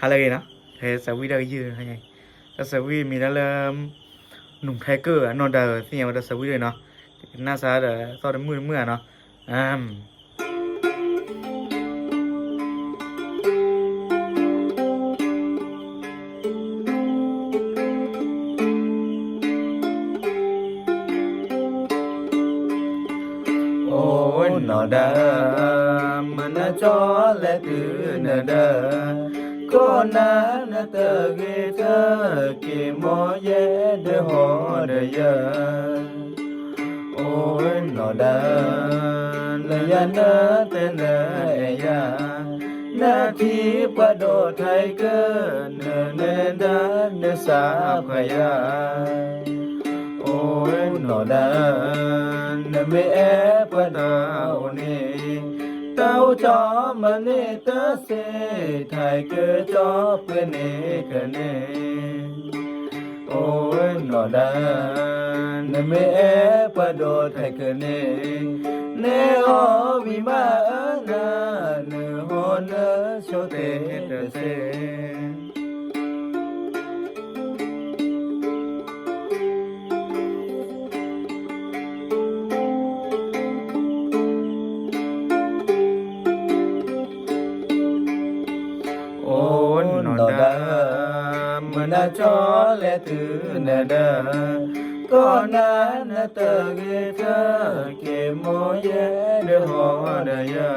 ฮาเลยนะเทสวีได้ยืนไงแต่สวีมีนั่นเริ่มหนุ่มไทเกอร์นอนเดอร์ที่ยังมาเดอร์สวีเลยเนาะหน้าซาเดอร์ตอนนี้มืดเมื่อเนาะอืม น่ะจอและตือนะเดาก็นานะเตเกเธอเกมอเยเดหอเดยาโอ้ยนอดาละยานะเตนะเอยานาทีปะโดไทยเกอเนเนดาเนสาพยา lodan me nè tao cho mane ta se thai ke cho pene kane ôi lodan me pado thai nè ne o vi ma na ne ho na cho te ta se ดามนาจอและตือนดาก็นานเตเกเธอเกโมเยเดหอดายา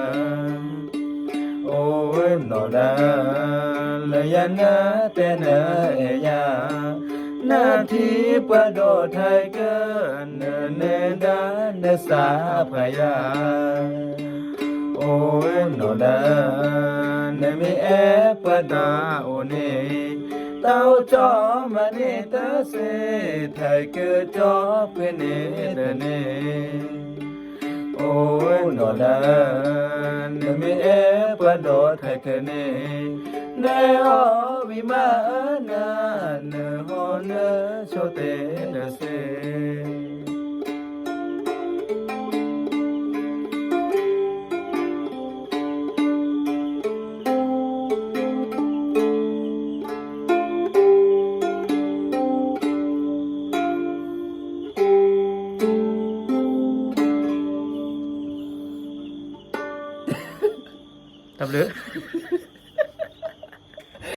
โอ้ยนอดาละยานาเตนเอยานาทีปะโดไทยเกินเนเนดาเนสาพยา o en no da ne mi e pa da o ne tao cho mà ne ta se thầy cứ cho pe ne da ne o en no da ne mi e pa do thầy cứ ne ne o vi ma na ne ho ne cho te da se Tabii.